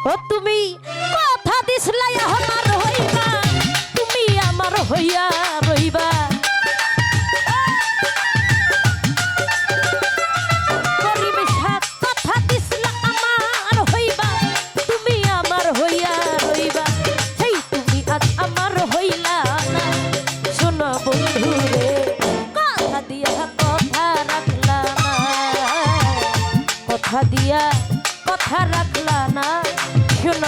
ও তুমি কথা দিসলাই আমার হইবা তুমি আমার হইয়া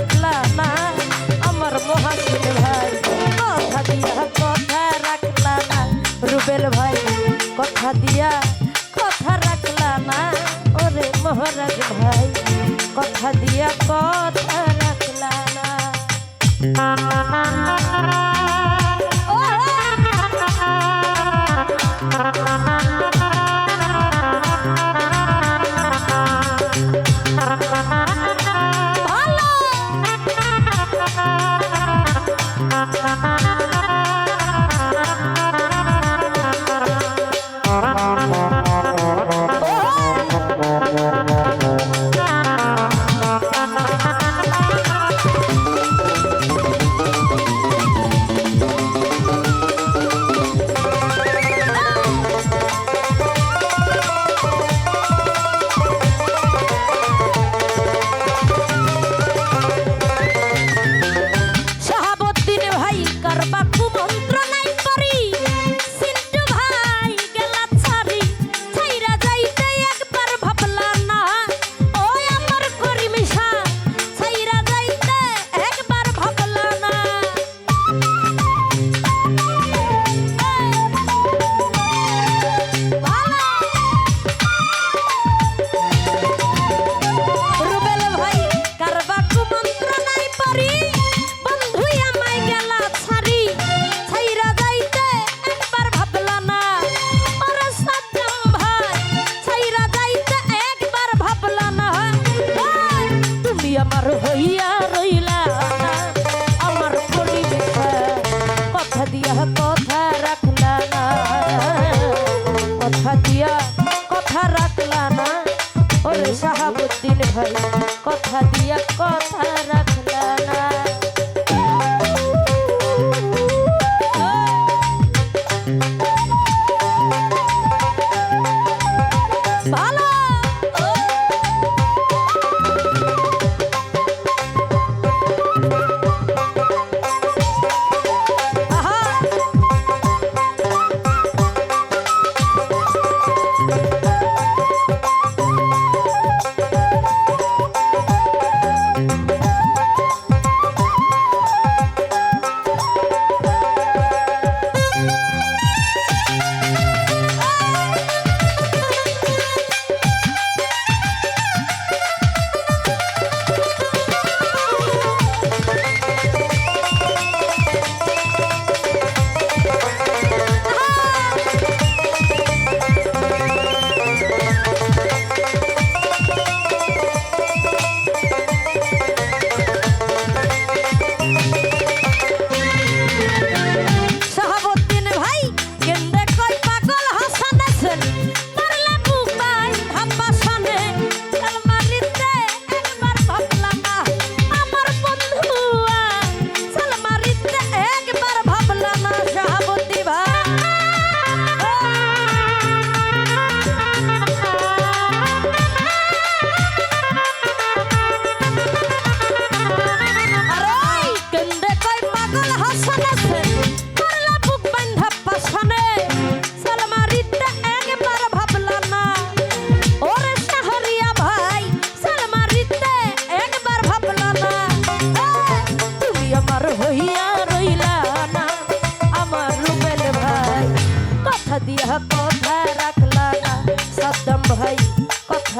রাখলা না, আমার মহাশিল ভাই, কথা দিয়া, কথা রাখলা না। রুবেল ভাই, কথা দিয়া, কথা রাখলা না। ওরে মহারাজ ভাই, কথা দিয়া, কথা রাখলা না। ভাই কথা দিয়া কথা রাখ।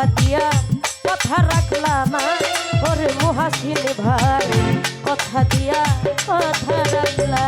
কথা দিয়া কথা রাখলা না ওরে মহাশিল ভাই। কথা দিয়া কথা রাখলা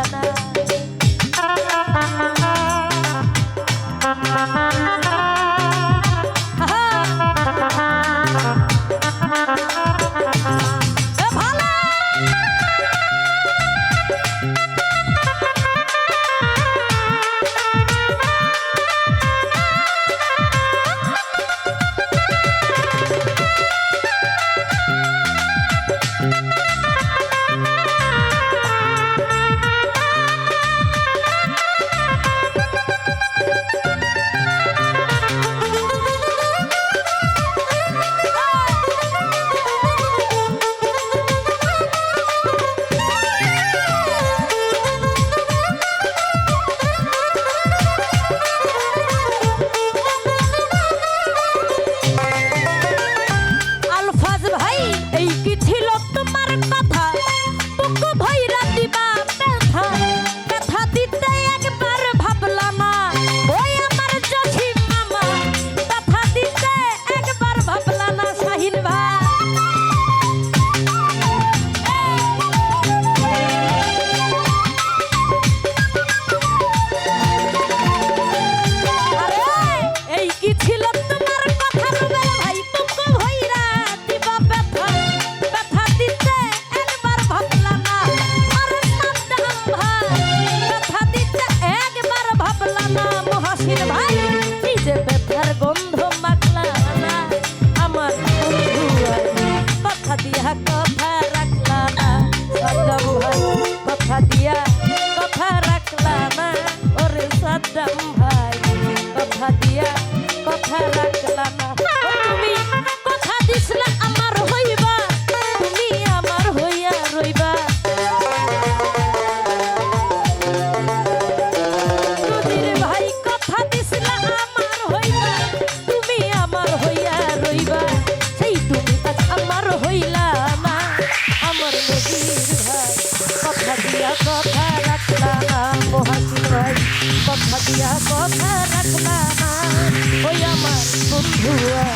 মহাশির ভাই। Yeah.